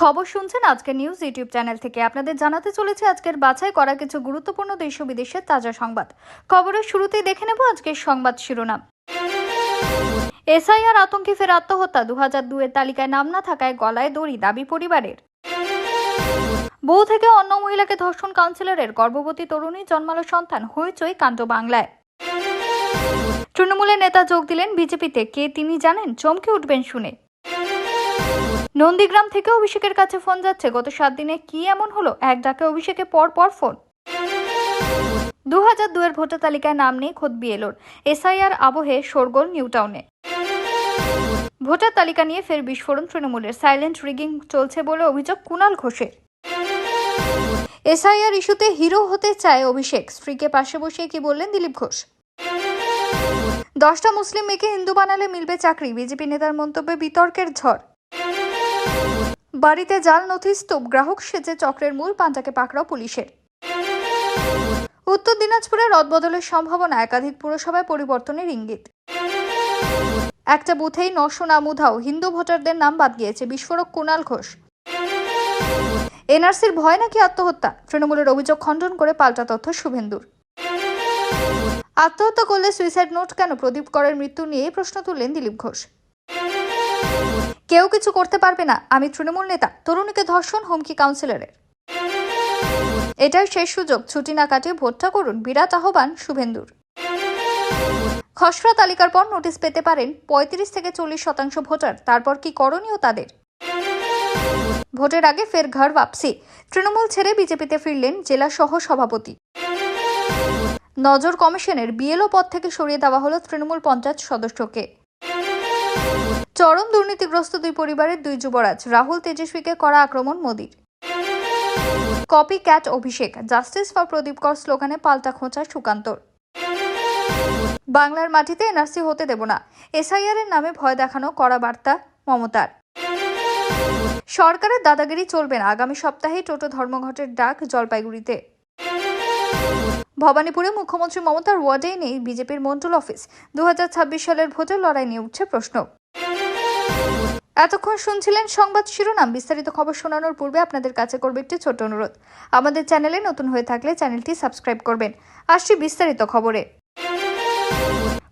খবর শুনছেন আজকে নিউজ ইউটিউব চ্যানেল থেকে। আপনাদের জানাতে চলেছে আজকের বাছাই করা কিছু গুরুত্বপূর্ণ দেশ বিদেশের তাজা সংবাদ। খবরের শুরুতেই দেখে নেব আজকের সংবাদ শিরোনাম। এসআইআর আতঙ্কে ফের আত্মহত্যা দু হাজার দুয়ের তালিকায় নাম না থাকায় গলায় দড়ি, দাবি পরিবারের। বউ থেকে অন্য মহিলাকে ধর্ষণ কাউন্সিলরের গর্ভবতী তরুণী জন্মালো সন্তান হইচই কাণ্ড বাংলায়। তৃণমূলের নেতা যোগ দিলেন বিজেপিতে। কে তিনি জানেন? চমকে উঠবেন শুনে। নন্দীগ্রাম থেকে অভিষেকের কাছে ফোন যাচ্ছে, গত সাত দিনে কি এমন হলো? এক ডাকে অভিষেকে পর পর ফোন। দু হাজার দুয়ের ভোটার তালিকায় নাম নেই খোদ বিএলোর এসআইআর আবহে শোরগোল নিউটাউনে ভোটার তালিকা নিয়ে ফের বিস্ফোরণ তৃণমূলের। সাইলেন্ট রিগিং চলছে বলে অভিযোগ কুণাল ঘোষের। এসআইআর ইস্যুতে হিরো হতে চায় অভিষেক। স্ত্রীকে পাশে বসিয়ে কি বললেন দিলীপ ঘোষ? দশটা মুসলিম মেয়েকে হিন্দু বানালে মিলবে চাকরি। বিজেপি নেতার মন্তব্যে বিতর্কের ঝড়। বাড়িতে জাল, নথি, স্তূপ, গ্রাহক সেজে চক্রের মূল পাঞ্জাকে পাকড়াও পুলিশের। উত্তর দিনাজপুরে রদবদলের সম্ভাবনা একাধিক পুরসভায় পরিবর্তনের ইঙ্গিত। একটা বুথেই নশো নাম উধাও হিন্দু ভোটারদের নাম বাদ গিয়েছে বিস্ফোরক কুণাল ঘোষ। এনআরসির ভয় নাকি আত্মহত্যা? তৃণমূলের অভিযোগ খণ্ডন করে পাল্টা তথ্য শুভেন্দুর। আত্মহত্যা করলে সুইসাইড নোট কেন প্রদীপ করের মৃত্যু নিয়ে প্রশ্ন তুললেন দিলীপ ঘোষ। কেউ কিছু করতে পারবে না। আমি তৃণমূল নেতা। তরুণীকে ধর্ষণ, হুমকি কাউন্সিলরের এটাই শেষ সুযোগ। ছুটি না কাটিয়ে ভোটটা করুন। বিরাট আহ্বান শুভেন্দুর। খসড়া তালিকার পর নোটিশ পেতে পারেন পঁয়ত্রিশ থেকে চল্লিশ শতাংশ ভোটার। তারপর কি করণীয় তাদের? ভোটের আগে ফের ঘর বাপসি। তৃণমূল ছেড়ে বিজেপিতে ফিরলেন জেলা সহ সভাপতি নজর কমিশনের বিএলও পদ থেকে সরিয়ে দেওয়া হলো তৃণমূল পঞ্চায়েত সদস্যকে। চরম দুর্নীতিগ্রস্ত দুই পরিবারের দুই যুবরাজ, রাহুল তেজস্বীকে করা আক্রমণ মোদির। Copy cat Abhishek justice for Pradip Kar স্লোগানে পাল্টা খোঁচা সুকান্তর। বাংলার মাটিতে এনআরসি হতে দেব না, এসআইআর এর নামে ভয় দেখানো করা বার্তা মমতার। সরকারের দাদাগিরি চলবে না, আগামী সপ্তাহে টোটো ধর্মঘটের ডাক জলপাইগুড়িতে। ভবানীপুরে মুখ্যমন্ত্রী মমতার ওয়ার্ডেই নেই বিজেপির মন্ডল অফিস দু হাজার ছাব্বিশ সালের ভোটের লড়াই নিয়ে উঠছে প্রশ্ন। এতক্ষণ শুনছিলেন সংবাদ শিরোনাম। বিস্তারিত খবর শোনানোর পূর্বে আপনাদের কাছে করবে একটি ছোট অনুরোধ। আমাদের চ্যানেলে নতুন হয়ে থাকলে চ্যানেলটি সাবস্ক্রাইব করবেন। আসছি বিস্তারিত খবরে।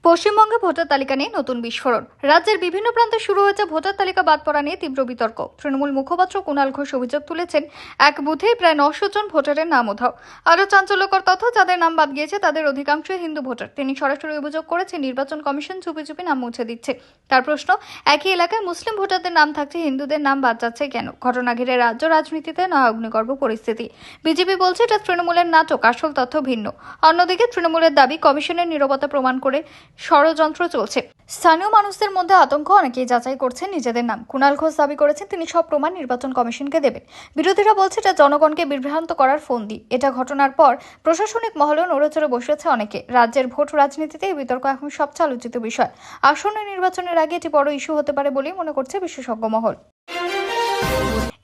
পশ্চিমবঙ্গে ভোটার তালিকা নিয়ে নতুন বিস্ফোরণ। রাজ্যের বিভিন্ন প্রান্তে শুরু হয়েছে ভোটার তালিকা বাদ পড়া নিয়ে তীব্র বিতর্ক। তৃণমূল মুখপাত্র কুণাল ঘোষ অভিযোগ তুলেছেন, এক বুথেই প্রায় নশো জন ভোটারের নাম উধাও। আরও চাঞ্চল্যকর তথ্য, যাদের নাম বাদ গিয়েছে তাদের অধিকাংশই হিন্দু ভোটার। তিনি সরাসরি অভিযোগ করেছেন, নির্বাচন কমিশন চুপি চুপি নাম মুছে দিচ্ছে। তার প্রশ্ন, একই এলাকায় মুসলিম ভোটারদের নাম থাকছে, হিন্দুদের নাম বাদ যাচ্ছে কেন? ঘটনা ঘিরে রাজ্য রাজনীতিতে নয় অগ্নিগর্ভ পরিস্থিতি। বিজেপি বলছে এটা তৃণমূলের নাটক, আসল তথ্য ভিন্ন। অন্যদিকে তৃণমূলের দাবি, কমিশনের নিরবতা প্রমাণ করে ষড়যন্ত্র চলছে। স্থানীয় মানুষদের মধ্যে আতঙ্ক, অনেকেই যাচাই করছেন নিজেদের নাম। কুণাল ঘোষ দাবি করেছেন, তিনি সব প্রমাণ নির্বাচন কমিশনকে দেবেন। বিরোধীরা বলছে এটা জনগণকে বিভ্রান্ত করার ফন্দি। এটা ঘটনার পর প্রশাসনিক মহলেও নড়েচড়ে বসেছে অনেকে। রাজ্যের ভোট রাজনীতিতে এই বিতর্ক এখন সবচেয়ে আলোচিত বিষয়। আসন্ন নির্বাচনের আগে এটি বড় ইস্যু হতে পারে বলেই মনে করছে বিশেষজ্ঞ মহল।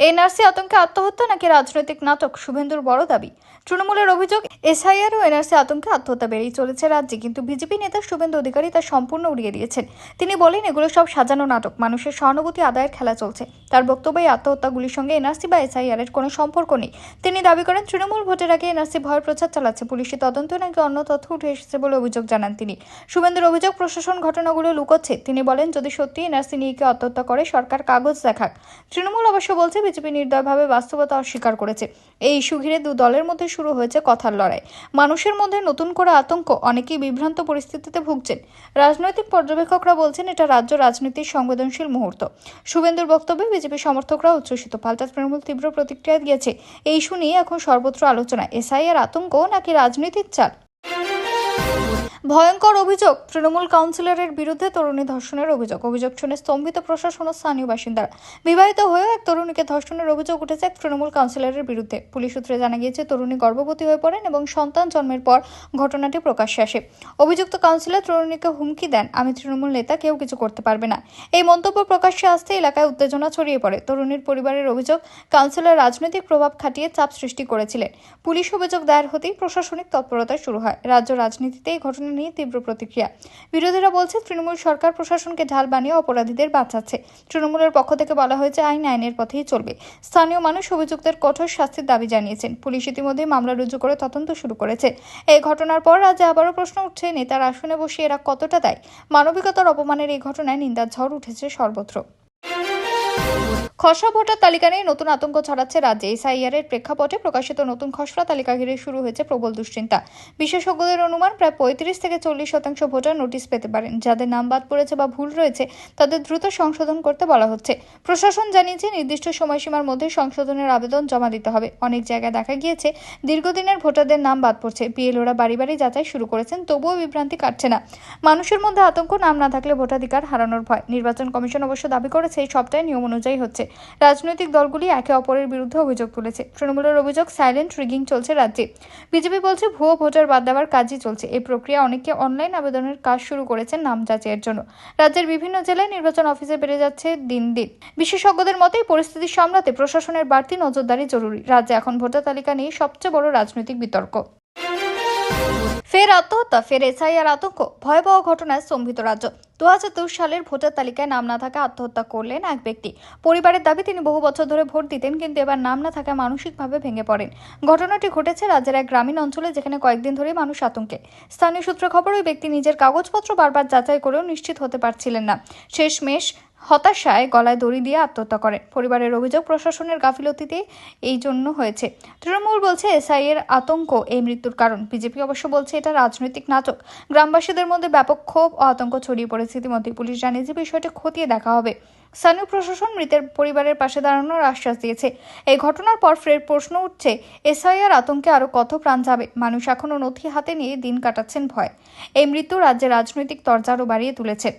এনআরসি আতঙ্কে আত্মহত্যা নাকি রাজনৈতিক নাটক? শুভেন্দুর বড় দাবি। তৃণমূলের অভিযোগ, এসআইআর ও এনআরসি আতঙ্কে আত্মহত্যা বেড়েই চলেছে রাজ্যে, কিন্তু বিজেপি নেতা শুভেন্দু অধিকারী তা সম্পূর্ণ উড়িয়ে দিয়েছেন। তিনি বলেন, এগুলো সব সাজানো নাটক। মানুষের সহানুভূতি আদায়ের খেলা চলছে। তার বক্তব্যে আত্মহত্যাগুলির সঙ্গে এনআরসি বা এসআইআর এর কোনো সম্পর্ক নেই। তিনি দাবি করেন, তৃণমূল ভোটের আগে এনআরসি ভয় প্রচার চালাচ্ছে। পুলিশি তদন্ত নাকি অন্য তথ্য উঠে এসেছে বলে অভিযোগ জানান তিনি। শুভেন্দুর অভিযোগ, প্রশাসন ঘটনাগুলো লুকোচ্ছে। তিনি বলেন, যদি সত্যি এনআরসি নিয়ে কেউ আত্মহত্যা করে, সরকার কাগজ দেখাক। তৃণমূল অবশ্য বলছে বিজেপি নির্দয়ভাবে বাস্তবতা অস্বীকার করেছে। এই ইস্যু ঘিরে দু দলের মধ্যে শুরু হয়েছে কথার লড়াই। মানুষের মধ্যে নতুন করে আতঙ্ক, অনেকেই বিভ্রান্ত পরিস্থিতিতে ভুগছেন। রাজনৈতিক পর্যবেক্ষকরা বলছেন, এটা রাজ্য রাজনীতির সংবেদনশীল মুহূর্ত। শুভেন্দুর বক্তব্যে বিজেপি সমর্থকরা উচ্ছ্বসিত। পাল্টা তৃণমূল তীব্র প্রতিক্রিয়া দিয়েছে। এই ইস্যু নিয়ে এখন সর্বত্র আলোচনা। এসআইআর আতঙ্ক নাকি রাজনীতির চাল? ভয়ঙ্কর অভিযোগ তৃণমূল কাউন্সিলরের বিরুদ্ধে তরুণী ধর্ষণের অভিযোগ। অভিযোগ শুনে স্তম্ভিত প্রশাসন ও স্থানীয় বাসিন্দারা। বিবাহিত হয়েও এক তরুণীকে ধর্ষণের অভিযোগ উঠেছে এক তৃণমূল কাউন্সিলরের বিরুদ্ধে। পুলিশ সূত্রে জানা গিয়েছে, তরুণী গর্ভবতী হয়ে পড়েন এবং সন্তান জন্মের পর ঘটনাটি প্রকাশ্যে আসে। অভিযুক্ত কাউন্সিলর তরুণীকে হুমকি দেন। আমি তৃণমূল নেতা, কেউ কিছু করতে পারবে না। এই মন্তব্য প্রকাশ্যে আসতে এলাকায় উত্তেজনা ছড়িয়ে পড়ে। তরুণীর পরিবারের অভিযোগ, কাউন্সিলর রাজনৈতিক প্রভাব খাটিয়ে চাপ সৃষ্টি করেছিলেন। পুলিশ অভিযোগ দায়ের হতেই প্রশাসনিক তৎপরতা শুরু হয়। রাজ্য রাজনীতিতে এই ঘটনা ঘটনা নিয়ে তীব্র প্রতিক্রিয়া। বিরোধীরা বলছে, তৃণমূল সরকার প্রশাসনকে ঢাল বানিয়ে অপরাধীদের বাঁচাচ্ছে। তৃণমূলের পক্ষ থেকে বলা হয়েছে, আইন আইনের পথেই চলবে। স্থানীয় মানুষ অভিযুক্তের কঠোর শাস্তির দাবি জানিয়েছেন। পুলিশ ইতিমধ্যে মামলা রুজু করে তদন্ত শুরু করেছে। এই ঘটনার পর রাজ্যে আবারও প্রশ্ন উঠছে, নেতার আসনে বসে এরা কতটা দায়? মানবিকতার অপমানের এই ঘটনায় নিন্দার ঝড় উঠেছে সর্বত্র। খসড়া ভোটার তালিকা নিয়ে নতুন আতঙ্ক ছড়াচ্ছে রাজ্যে। এসআইআর এর প্রেক্ষাপটে প্রকাশিত নতুন খসড়া তালিকা ঘিরে শুরু হয়েছে প্রবল দুশ্চিন্তা। বিশেষজ্ঞদের অনুমান, প্রায় পঁয়ত্রিশ থেকে চল্লিশ শতাংশ ভোটার নোটিশ পেতে পারেন। যাদের নাম বাদ পড়েছে বা ভুল রয়েছে, তাদের দ্রুত সংশোধন করতে বলা হচ্ছে। প্রশাসন জানিয়েছে, নির্দিষ্ট সময়সীমার মধ্যে সংশোধনের আবেদন জমা দিতে হবে। অনেক জায়গায় দেখা গিয়েছে, দীর্ঘদিনের ভোটারদের নাম বাদ পড়ছে। বিএলওরা বাড়ি বাড়ি যাচাই শুরু করেছেন, তবুও বিভ্রান্তি কাটছে না। মানুষের মধ্যে আতঙ্ক, নাম না থাকলে ভোটাধিকার হারানোর ভয়। নির্বাচন কমিশন অবশ্য দাবি করেছে, এই সবটাই নিয়ম অনুযায়ী হচ্ছে। রাজনৈতিক দলগুলি একে অপরের বিরুদ্ধে অভিযোগ তুলেছে। তৃণমূলের অভিযোগ, সাইলেন্ট রিগিং চলছে রাজ্যে। বিজেপি বলছে, ভুয়ো ভোটার বাদ দেওয়ার কাজই চলছে। এই প্রক্রিয়া অনেকে অনলাইন আবেদনের কাজ শুরু করেছেন নাম যাচাইয়ের জন্য। রাজ্যের বিভিন্ন জেলায় নির্বাচন অফিসে বেড়ে যাচ্ছে দিন দিন। বিশেষজ্ঞদের মতে পরিস্থিতি সামলাতে প্রশাসনের বাড়তি নজরদারি জরুরি। রাজ্যে এখন ভোটার তালিকা নিয়ে সবচেয়ে বড় রাজনৈতিক বিতর্ক। ফের আত্মহত্যা ফের এসআইআর আতঙ্ক। ভয়াবহ ঘটনায় স্তম্ভিত রাজ্য। দু হাজার দুই সালের ভোটার তালিকায় নাম না থাকা আত্মহত্যা করলেন এক ব্যক্তি। পরিবারের দাবি, তিনি বহু বছর ধরে ভোট দিতেন, কিন্তু এবার নাম না থাকায় মানসিকভাবে ভেঙে পড়েন। ঘটনাটি ঘটেছে রাজ্যের এক গ্রামীণ অঞ্চলে, যেখানে কয়েকদিন ধরে মানুষ আতঙ্কে। স্থানীয় সূত্রে খবর, ওই ব্যক্তি নিজের কাগজপত্র বারবার যাচাই করেও নিশ্চিত হতে পারছিলেন না। শেষমেশ হতাশায় গলায় দড়ি দিয়ে আত্মহত্যা করেন। পরিবারের অভিযোগ, প্রশাসনের গাফিলতিতে এই জন্য হয়েছে। তৃণমূল বলছে এসআই এর আতঙ্ক এই মৃত্যুর কারণ। বিজেপি অবশ্য বলছে এটা রাজনৈতিক নাটক। গ্রামবাসীদের মধ্যে ব্যাপক ক্ষোভ ও আতঙ্ক ছড়িয়ে পড়েছে ইতিমধ্যে পুলিশ জানিয়েছে বিষয়টি খতিয়ে দেখা হবে। স্থানীয় প্রশাসন মৃতের পরিবারের পাশে দাঁড়ানোর আশ্বাস দিয়েছে। এই ঘটনার পর ফের প্রশ্ন উঠছে এসআইআর আতঙ্কে আরও কত প্রাণ যাবে? মানুষ এখনও নথি হাতে নিয়ে দিন কাটাচ্ছেন ভয়। এই মৃত্যু রাজ্যের রাজনৈতিক তরজা আরও বাড়িয়ে তুলেছে।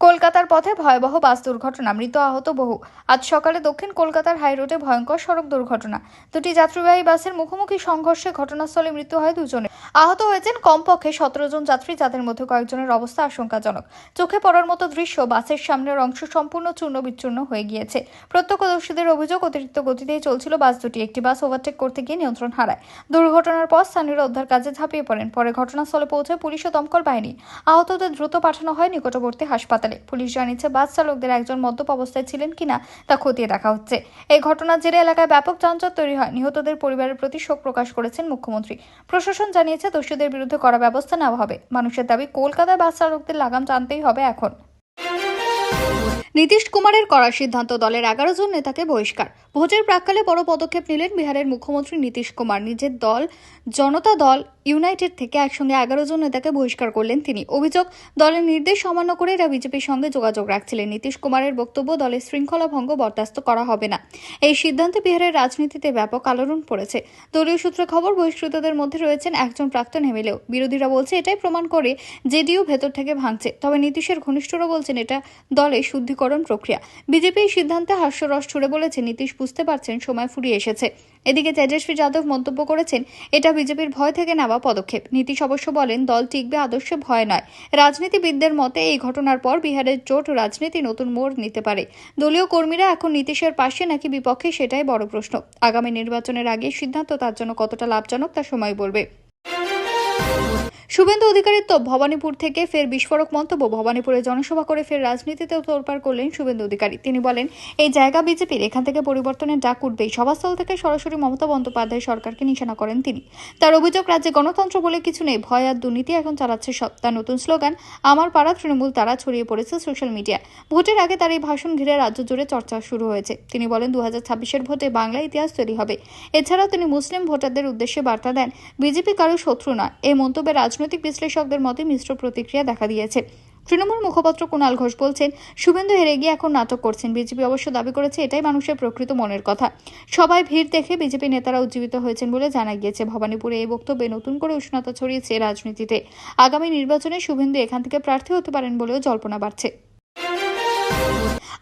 কলকাতার পথে ভয়াবহ বাস দুর্ঘটনা। মৃত আহত বহু। আজ সকালে দক্ষিণ কলকাতার হাইরোডে ভয়ঙ্কর সড়ক দুর্ঘটনা। দুটি যাত্রীবাহী বাসের মুখোমুখি সংঘর্ষে ঘটনাস্থলে মৃত্যু হয় দুজনে আহত হয়েছেন কমপক্ষে সতেরো জন যাত্রী, যাদের মধ্যে কয়েকজনের অবস্থা আশঙ্কাজনক। চোখে পড়ার মতো দৃশ্য বাসের সামনের অংশ সম্পূর্ণ চূর্ণ বিচ্ছূর্ণ হয়ে গিয়েছে। প্রত্যক্ষদর্শীদের অভিযোগ, অতিরিক্ত গতিতেই চলছিল বাস দুটি। একটি বাস ওভারটেক করতে গিয়ে নিয়ন্ত্রণ হারায়। দুর্ঘটনার পর স্থানীয়রা উদ্ধার কাজে ঝাঁপিয়ে পড়েন। পরে ঘটনাস্থলে পৌঁছায় পুলিশ ও দমকল বাহিনী আহতদের দ্রুত পাঠানো হয় নিকটবর্তী হাসপাতালে। পুলিশ জানিয়েছে, বাস চালকদের একজন মদ্যপ অবস্থায় ছিলেন কিনা তা খতিয়ে দেখা হচ্ছে। এই ঘটনার জেরে এলাকায় ব্যাপক যানজট তৈরি হয়। নিহতদের পরিবারের প্রতি শোক প্রকাশ করেছেন মুখ্যমন্ত্রী। প্রশাসন জানিয়েছে দোষীদের বিরুদ্ধে করা ব্যবস্থা নেওয়া হবে। মানুষের দাবি, কলকাতায় বাস চালকদের লাগাম জানতেই হবে এখন। নীতিশ কুমারের কড়া সিদ্ধান্ত দলের এগারো জন নেতাকে বহিষ্কার। ভোটের প্রাককালে বড় পদক্ষেপ নিলেন বিহারের মুখ্যমন্ত্রী নীতিশ কুমার। নিজের দল, জনতা দল, ইউনাইটেড থেকে একসঙ্গে এগারো জন নেতাকে বহিষ্কার করলেন তিনি। অভিযোগ, দলের নির্দেশ অমান্য করে এরা বিজেপির সঙ্গে যোগাযোগ রাখছিলেন। নীতিশ কুমারের বক্তব্য, দলের শৃঙ্খলা ভঙ্গ বরদাস্ত করা হবে না। এই সিদ্ধান্তে বিহারের রাজনীতিতে ব্যাপক আলোড়ন পড়েছে। দলীয় সূত্রে খবর, বহিষ্কৃতদের মধ্যে রয়েছেন একজন প্রাক্তন এমএলএও। বিরোধীরা বলছে, এটাই প্রমাণ করে জেডিইউ ভেতর থেকে ভাঙছে। তবে নীতিশের ঘনিষ্ঠরা বলছেন, এটা দলে শুদ্ধিকরণ প্রক্রিয়া। বিজেপি এই সিদ্ধান্তে হাস্যরস ছুড়ে বলেছে, নীতিশ বুঝতে পারছেন, সময় ফুরিয়ে এসেছে। এদিকে তেজস্বী যাদব মন্তব্য করেছেন, এটা বিজেপির ভয় থেকে নেওয়া পদক্ষেপ। নীতিশ অবশ্য বলেন, দল টিকবে, আদর্শে ভয় নয়। রাজনীতিবিদদের মতে, এই ঘটনার পর বিহারের জোট রাজনীতি নতুন মোড় নিতে পারে। দলীয় কর্মীরা এখন নীতিশের পাশে নাকি বিপক্ষে, সেটাই বড় প্রশ্ন। আগামী নির্বাচনের আগে সিদ্ধান্ত তার জন্য কতটা লাভজনক, তা সময় বলবে। শুভেন্দু অধিকারীর তো ভবানীপুর থেকে ফের বিস্ফোরক মন্তব্য। ভবানীপুরে জনসভা করে ফের রাজনীতিতেও তোলপাড় করলেন শুভেন্দু অধিকারী। তিনি বলেন, এই জায়গা বিজেপির, এখান থেকে পরিবর্তনের ডাক উঠবেই। সভাস্থল থেকে সরাসরি মমতা বন্দ্যোপাধ্যায় সরকারকে নিশানা করেন তিনি। তার অভিযোগ, রাজ্যে গণতন্ত্র বলে কিছু নেই। ভয় আর দুর্নীতি এখন চালাচ্ছে সব। তার নতুন স্লোগান, আমার পাড়া তৃণমূল, তারা ছড়িয়ে পড়েছে সোশ্যাল মিডিয়া। ভোটের আগে তার এই ভাষণ ঘিরে রাজ্য জুড়ে চর্চা শুরু হয়েছে। তিনি বলেন দু হাজার ছাব্বিশের ভোটে বাংলা ইতিহাস তৈরি হবে। এছাড়াও তিনি মুসলিম ভোটারদের উদ্দেশ্যে বার্তা দেন, বিজেপি কারও শত্রু নয়। এই মন্তব্যে রাজনৈতিক বিশ্লেষকদের মতে মিশ্র প্রতিক্রিয়া দেখা দিয়েছে। তৃণমূল মুখপাত্র কুণাল ঘোষ বলছেন, শুভেন্দু হেরে গিয়ে এখন নাটক করছেন। বিজেপি অবশ্য দাবি করেছে, এটাই মানুষের প্রকৃত মনের কথা। সবাই ভিড় দেখে বিজেপি নেতারা উজ্জীবিত হয়েছেন বলে জানা গিয়েছে। ভবানীপুরে এই বক্তব্যে নতুন করে উষ্ণতা ছড়িয়েছে রাজনীতিতে। আগামী নির্বাচনে শুভেন্দু এখান থেকে প্রার্থী হতে পারেন বলেও জল্পনা বাড়ছে।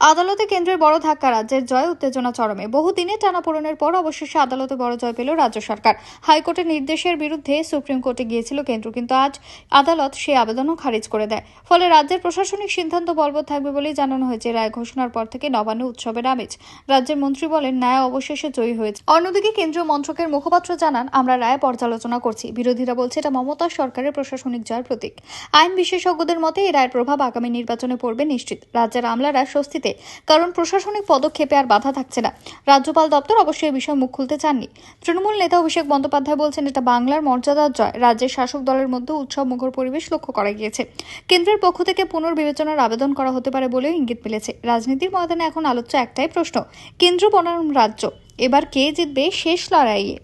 আদালতে কেন্দ্রের বড় ধাক্কা, রাজ্যের জয়, উত্তেজনা চরমে। বহু দিনের টানাপোড়েনের পর অবশেষে আদালতে বড় জয় পেল রাজ্য সরকার। হাইকোর্টের নির্দেশের বিরুদ্ধে সুপ্রিম কোর্টে গিয়েছিল কেন্দ্র, কিন্তু আজ আদালত সেই আবেদনও খারিজ করে দেয়। ফলে রাজ্যের প্রশাসনিক সিদ্ধান্ত বলবৎ থাকবে বলেই জানানো হয়েছে রায় ঘোষণার পর থেকে নবান্ন উৎসবের আমেজ। রাজ্যের মন্ত্রী বলেন, ন্যায় অবশেষে জয়ী হয়েছে। অন্যদিকে কেন্দ্রীয় মন্ত্রকের মুখপাত্র জানান, আমরা রায় পর্যালোচনা করছি। বিরোধীরা বলছে, এটা মমতা সরকারের প্রশাসনিক জয়ের প্রতীক। আইন বিশেষজ্ঞদের মতে, এই রায়ের প্রভাব আগামী নির্বাচনে পড়বে নিশ্চিত। রাজ্যের আমলারা স্বস্তিতে কারণ প্রশাসনিক পদক্ষেপে আর বাধা থাকছে না। রাজ্যপাল দপ্তর অবশ্যই বিষয়ে মুখ খুলতে চাননি। তৃণমূল নেতা অভিষেক বন্দ্যোপাধ্যায় বলছেন, এটা বাংলার মর্যাদার জয়। রাজ্যের শাসক দলের মধ্যে উৎসব মুখর পরিবেশ লক্ষ্য করা গিয়েছে। কেন্দ্রের পক্ষ থেকে পুনর্বিবেচনার আবেদন করা হতে পারে বলেও ইঙ্গিত মিলেছে। রাজনীতির ময়দানে এখন আলোচ্য একটাই প্রশ্ন, কেন্দ্র বনাম রাজ্য। এবার কে জিতবে শেষ লড়াইয়ে?